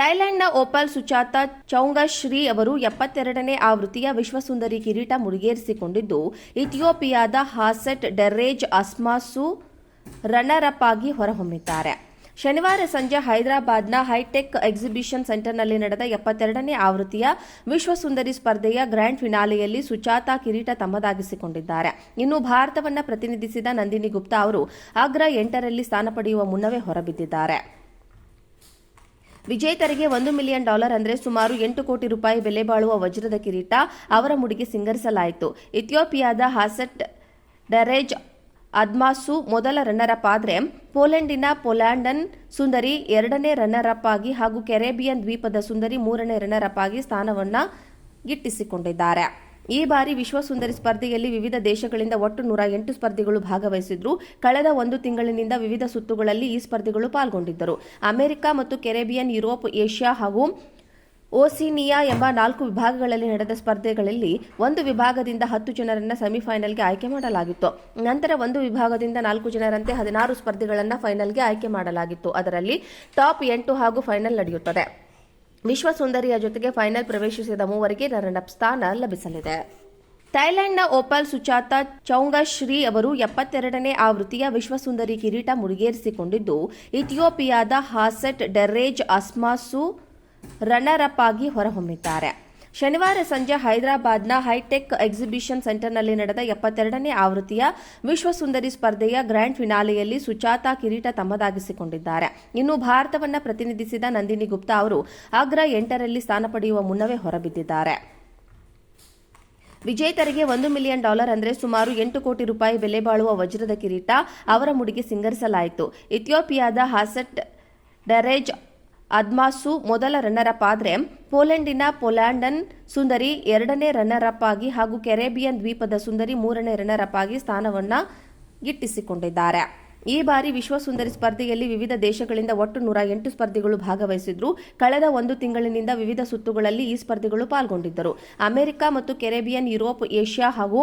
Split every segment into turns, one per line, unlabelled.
ಥೈಲ್ಯಾಂಡ್ನ opal ಸುಚಾತಾ ಚೌಂಗಶ್ರೀ ಅವರು ಎಪ್ಪತ್ತೆರಡನೇ ಆವೃತ್ತಿಯ ವಿಶ್ವಸುಂದರಿ ಕಿರೀಟ ಮುಡಿಗೇರಿಸಿಕೊಂಡಿದ್ದು, ಇಥಿಯೋಪಿಯಾದ ಹಾಸೆಟ್ ಡೆರ್ರೇಜ್ ಅಸ್ಮಾಸು ರನ್ನರಪ್ ಆಗಿ ಹೊರಹೊಮ್ಮಿದ್ದಾರೆ. ಶನಿವಾರ ಸಂಜೆ ಹೈದರಾಬಾದ್ನ ಹೈಟೆಕ್ ಎಕ್ಸಿಬಿಷನ್ ಸೆಂಟರ್ನಲ್ಲಿ ನಡೆದ ಎಪ್ಪತ್ತೆರಡನೇ ಆವೃತ್ತಿಯ ವಿಶ್ವಸುಂದರಿ ಸ್ಪರ್ಧೆಯ ಗ್ರ್ಯಾಂಡ್ ಫಿನಾಲೆಯಲ್ಲಿ ಸುಚಾತಾ ಕಿರೀಟ ತಮ್ಮದಾಗಿಸಿಕೊಂಡಿದ್ದಾರೆ. ಇನ್ನು ಭಾರತವನ್ನು ಪ್ರತಿನಿಧಿಸಿದ ನಂದಿನಿ ಗುಪ್ತಾ ಅವರು ಅಗ್ರ ಎಂಟರಲ್ಲಿ ಸ್ಥಾನ ಪಡೆಯುವ ಮುನ್ನವೇ ಹೊರಬಿದ್ದಿದ್ದಾರೆ. ವಿಜೇತರಿಗೆ ಒಂದು ಮಿಲಿಯನ್ ಡಾಲರ್ ಅಂದರೆ ಸುಮಾರು ಎಂಟು ಕೋಟಿ ರೂಪಾಯಿ ಬೆಲೆ ಬಾಳುವ ವಜ್ರದ ಕಿರೀಟ ಅವರ ಮುಡಿಗೆ ಸಿಂಗರಿಸಲಾಯಿತು. ಇಥಿಯೋಪಿಯಾದ ಹಾಸೆಟ್ ಡರೇಜ್ ಅದ್ಮಾಸು ಮೊದಲ ರನ್ನರ್ ಅಪ್ ಆದರೆ ಪೋಲೆಂಡಿನ ಪೊಲ್ಯಾಂಡನ್ ಸುಂದರಿ ಎರಡನೇ ರನ್ನರ್ ಆಗಿ ಹಾಗೂ ಕೆರೆಬಿಯನ್ ದ್ವೀಪದ ಸುಂದರಿ ಮೂರನೇ ರನ್ನರ್ ಆಗಿ ಸ್ಥಾನವನ್ನು ಗಿಟ್ಟಿಸಿಕೊಂಡಿದ್ದಾರೆ. ಈ ಬಾರಿ ವಿಶ್ವ ಸುಂದರಿ ಸ್ಪರ್ಧೆಯಲ್ಲಿ ವಿವಿಧ ದೇಶಗಳಿಂದ ಒಟ್ಟು ನೂರ ಎಂಟು ಸ್ಪರ್ಧಿಗಳು ಭಾಗವಹಿಸಿದ್ರು. ಕಳೆದ ಒಂದು ತಿಂಗಳಿನಿಂದ ವಿವಿಧ ಸುತ್ತುಗಳಲ್ಲಿ ಈ ಸ್ಪರ್ಧಿಗಳು ಪಾಲ್ಗೊಂಡಿದ್ದರು. ಅಮೆರಿಕ ಮತ್ತು ಕೆರೆಬಿಯನ್, ಯುರೋಪ್, ಏಷ್ಯಾ ಹಾಗೂ ಓಸಿನಿಯಾ ಎಂಬ ನಾಲ್ಕು ವಿಭಾಗಗಳಲ್ಲಿ ನಡೆದ ಸ್ಪರ್ಧೆಗಳಲ್ಲಿ ಒಂದು ವಿಭಾಗದಿಂದ ಹತ್ತು ಜನರನ್ನು ಸೆಮಿಫೈನಲ್ಗೆ ಆಯ್ಕೆ ಮಾಡಲಾಗಿತ್ತು. ನಂತರ ಒಂದು ವಿಭಾಗದಿಂದ ನಾಲ್ಕು ಜನರಂತೆ ಹದಿನಾರು ಸ್ಪರ್ಧಿಗಳನ್ನು ಫೈನಲ್ಗೆ ಆಯ್ಕೆ ಮಾಡಲಾಗಿತ್ತು. ಅದರಲ್ಲಿ ಟಾಪ್ ಎಂಟು ಹಾಗೂ ಫೈನಲ್ ನಡೆಯುತ್ತದೆ. ವಿಶ್ವ ಸುಂದರಿಯ ಜೊತೆಗೆ ಫೈನಲ್ ಪ್ರವೇಶಿಸಿದ ಮೂವರಿಗೆ ರನ್ನರ್ ಸ್ಥಾನ ಲಭಿಸಲಿದೆ. ಥೈಲ್ಯಾಂಡ್ನ ಓಪಲ್ ಸುಚಾತಾ ಚೌಂಗಶ್ರೀ ಅವರು ಎಪ್ಪತ್ತೆರಡನೇ ಆವೃತ್ತಿಯ ವಿಶ್ವಸುಂದರಿ ಕಿರೀಟ ಮುಡಿಗೇರಿಸಿಕೊಂಡಿದ್ದು, ಇಥಿಯೋಪಿಯಾದ ಹಾಸೆಟ್ ಡೆರ್ರೇಜ್ ಅಸ್ಮಾಸು ರನ್ನರ್ ಆಗಿ ಹೊರಹೊಮ್ಮಿದ್ದಾರೆ. ಶನಿವಾರ ಸಂಜೆ ಹೈದರಾಬಾದ್ನ ಹೈಟೆಕ್ ಎಕ್ಸಿಬಿಷನ್ ಸೆಂಟರ್ನಲ್ಲಿ ನಡೆದ ಎಪ್ಪತ್ತೆರಡನೇ ಆವೃತ್ತಿಯ ವಿಶ್ವಸುಂದರಿ ಸ್ಪರ್ಧೆಯ ಗ್ರ್ಯಾಂಡ್ ಫಿನಾಲೆಯಲ್ಲಿ ಸುಚಾತಾ ಕಿರೀಟ ತಮ್ಮದಾಗಿಸಿಕೊಂಡಿದ್ದಾರೆ. ಇನ್ನು ಭಾರತವನ್ನು ಪ್ರತಿನಿಧಿಸಿದ ನಂದಿನಿ ಗುಪ್ತಾ ಅವರು ಅಗ್ರ ಎಂಟರಲ್ಲಿ ಸ್ಥಾನ ಪಡೆಯುವ ಮುನ್ನವೇ ಹೊರಬಿದ್ದಿದ್ದಾರೆ. ವಿಜೇತರಿಗೆ ಒಂದು ಮಿಲಿಯನ್ ಡಾಲರ್ ಅಂದರೆ ಸುಮಾರು ಎಂಟು ಕೋಟಿ ರೂಪಾಯಿ ಬೆಲೆ ಬಾಳುವ ವಜ್ರದ ಕಿರೀಟ ಅವರ ಮುಡಿಗೆ ಸಿಂಗರಿಸಲಾಯಿತು. ಇಥಿಯೋಪಿಯಾದ ಹಾಸೆಟ್ ಡರೇಜ್ ಅದ್ಮಾಸು ಮೊದಲ ರನ್ನರ್ ಅಪ್ ಆದರೆ ಪೋಲೆಂಡಿನ ಪೊಲ್ಯಾಂಡನ್ ಸುಂದರಿ ಎರಡನೇ ರನ್ನರ್ ಆಗಿ ಹಾಗೂ ಕೆರೆಬಿಯನ್ ದ್ವೀಪದ ಸುಂದರಿ ಮೂರನೇ ರನ್ನರ್ ಆಗಿ ಸ್ಥಾನವನ್ನು ಗಿಟ್ಟಿಸಿಕೊಂಡಿದ್ದಾರೆ. ಈ ಬಾರಿ ವಿಶ್ವ ಸುಂದರಿ ಸ್ಪರ್ಧೆಯಲ್ಲಿ ವಿವಿಧ ದೇಶಗಳಿಂದ ಒಟ್ಟು ನೂರ ಎಂಟು ಸ್ಪರ್ಧಿಗಳು ಭಾಗವಹಿಸಿದ್ರು. ಕಳೆದ ಒಂದು ತಿಂಗಳಿನಿಂದ ವಿವಿಧ ಸುತ್ತುಗಳಲ್ಲಿ ಈ ಸ್ಪರ್ಧಿಗಳು ಪಾಲ್ಗೊಂಡಿದ್ದರು. ಅಮೆರಿಕ ಮತ್ತು ಕೆರೆಬಿಯನ್, ಯುರೋಪ್, ಏಷ್ಯಾ ಹಾಗೂ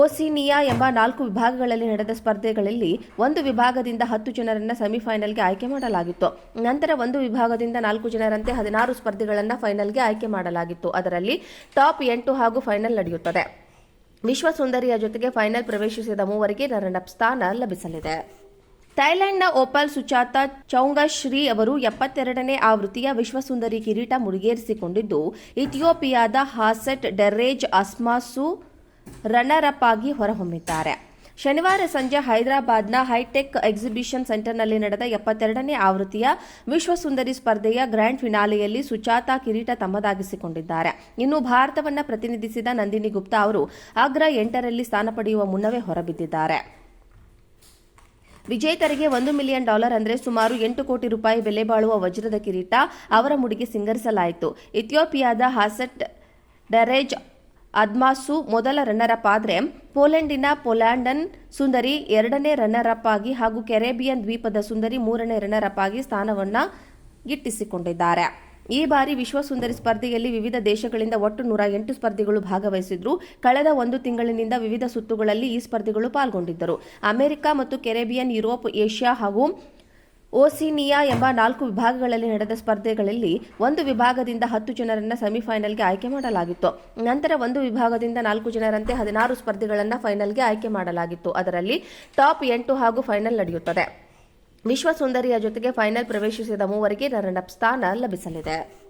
ಓಸಿನಿಯಾ ಎಂಬ ನಾಲ್ಕು ವಿಭಾಗಗಳಲ್ಲಿ ನಡೆದ ಸ್ಪರ್ಧೆಗಳಲ್ಲಿ ಒಂದು ವಿಭಾಗದಿಂದ ಹತ್ತು ಜನರನ್ನ ಸೆಮಿಫೈನಲ್ಗೆ ಆಯ್ಕೆ ಮಾಡಲಾಗಿತ್ತು. ನಂತರ ಒಂದು ವಿಭಾಗದಿಂದ ನಾಲ್ಕು ಜನರಂತೆ ಹದಿನಾರು ಸ್ಪರ್ಧೆಗಳನ್ನು ಫೈನಲ್ಗೆ ಆಯ್ಕೆ ಮಾಡಲಾಗಿತ್ತು. ಅದರಲ್ಲಿ ಟಾಪ್ ಎಂಟು ಹಾಗೂ ಫೈನಲ್ ನಡೆಯುತ್ತದೆ. ವಿಶ್ವ ಸುಂದರಿಯ ಜೊತೆಗೆ ಫೈನಲ್ ಪ್ರವೇಶಿಸಿದ ಮೂವರಿಗೆ ರನ್ನರ್ ಸ್ಥಾನ ಲಭಿಸಲಿದೆ. ಥೈಲ್ಯಾಂಡ್ನ ಓಪಲ್ ಸುಚಾತ ಚೌಂಗಶ್ರೀ ಅವರು ಎಪ್ಪತ್ತೆರಡನೇ ಆವೃತ್ತಿಯ ವಿಶ್ವಸುಂದರಿ ಕಿರೀಟ ಮುಡಿಗೇರಿಸಿಕೊಂಡಿದ್ದು, ಇಥಿಯೋಪಿಯಾದ ಹಾಸೆಟ್ ಡೆರೇಜ್ ಅಸ್ಮಾಸು ರನ್ನರ್ ಅಪ್ ಆಗಿ ಹೊರಹೊಮ್ಮಿದ್ದಾರೆ. ಶನಿವಾರ ಸಂಜೆ ಹೈದರಾಬಾದ್ನ ಹೈಟೆಕ್ ಎಕ್ಸಿಬಿಷನ್ ಸೆಂಟರ್ನಲ್ಲಿ ನಡೆದ ಎಪ್ಪತ್ತೆರಡನೇ ಆವೃತ್ತಿಯ ವಿಶ್ವಸುಂದರಿ ಸ್ಪರ್ಧೆಯ ಗ್ರ್ಯಾಂಡ್ ಫಿನಾಲೆಯಲ್ಲಿ ಸುಚಾತಾ ಕಿರೀಟ ತಮ್ಮದಾಗಿಸಿಕೊಂಡಿದ್ದಾರೆ. ಇನ್ನು ಭಾರತವನ್ನು ಪ್ರತಿನಿಧಿಸಿದ ನಂದಿನಿ ಗುಪ್ತಾ ಅವರು ಅಗ್ರ ಎಂಟರಲ್ಲಿ ಸ್ಥಾನ ಪಡೆಯುವ ಮುನ್ನವೇ ಹೊರಬಿದ್ದಿದ್ದಾರೆ. ವಿಜೇತರಿಗೆ ಒಂದು ಮಿಲಿಯನ್ ಡಾಲರ್ ಅಂದರೆ ಸುಮಾರು ಎಂಟು ಕೋಟಿ ರೂಪಾಯಿ ಬೆಲೆ ಬಾಳುವ ವಜ್ರದ ಕಿರೀಟ ಅವರ ಮುಡಿಗೆ ಸಿಂಗರಿಸಲಾಯಿತು. ಇಥಿಯೋಪಿಯಾದ ಹಾಸೆಟ್ ಡರೇಜ್ ಅದ್ಮಾಸು ಮೊದಲ ರನ್ನರ್ ಅಪ್ ಆದರೆ ಪೋಲೆಂಡಿನ ಪೊಲ್ಯಾಂಡನ್ ಸುಂದರಿ ಎರಡನೇ ರನ್ನರ್ ಆಗಿ ಹಾಗೂ ಕೆರೆಬಿಯನ್ ದ್ವೀಪದ ಸುಂದರಿ ಮೂರನೇ ರನ್ನರ್ ಆಗಿ ಸ್ಥಾನವನ್ನು ಗಿಟ್ಟಿಸಿಕೊಂಡಿದ್ದಾರೆ. ಈ ಬಾರಿ ವಿಶ್ವ ಸುಂದರಿ ಸ್ಪರ್ಧೆಯಲ್ಲಿ ವಿವಿಧ ದೇಶಗಳಿಂದ ಒಟ್ಟು ನೂರ ಎಂಟು ಸ್ಪರ್ಧಿಗಳು ಭಾಗವಹಿಸಿದ್ರು. ಕಳೆದ ಒಂದು ತಿಂಗಳಿನಿಂದ ವಿವಿಧ ಸುತ್ತುಗಳಲ್ಲಿ ಈ ಸ್ಪರ್ಧಿಗಳು ಪಾಲ್ಗೊಂಡಿದ್ದರು. ಅಮೆರಿಕ ಮತ್ತು ಕೆರೆಬಿಯನ್, ಯುರೋಪ್, ಏಷ್ಯಾ ಹಾಗೂ ಓಸಿನಿಯಾ ಎಂಬ ನಾಲ್ಕು ವಿಭಾಗಗಳಲ್ಲಿ ನಡೆದ ಸ್ಪರ್ಧೆಗಳಲ್ಲಿ ಒಂದು ವಿಭಾಗದಿಂದ ಹತ್ತು ಜನರನ್ನು ಸೆಮಿಫೈನಲ್ಗೆ ಆಯ್ಕೆ ಮಾಡಲಾಗಿತ್ತು. ನಂತರ ಒಂದು ವಿಭಾಗದಿಂದ ನಾಲ್ಕು ಜನರಂತೆ ಹದಿನಾರು ಸ್ಪರ್ಧೆಗಳನ್ನು ಫೈನಲ್ಗೆ ಆಯ್ಕೆ ಮಾಡಲಾಗಿತ್ತು. ಅದರಲ್ಲಿ ಟಾಪ್ ಎಂಟು ಹಾಗೂ ಫೈನಲ್ ನಡೆಯುತ್ತದೆ. ವಿಶ್ವ ಸುಂದರಿಯ ಜೊತೆಗೆ ಫೈನಲ್ ಪ್ರವೇಶಿಸಿದ ಮೂವರಿಗೆ ರನ್ನಪ್ ಸ್ಥಾನ ಲಭಿಸಲಿದೆ.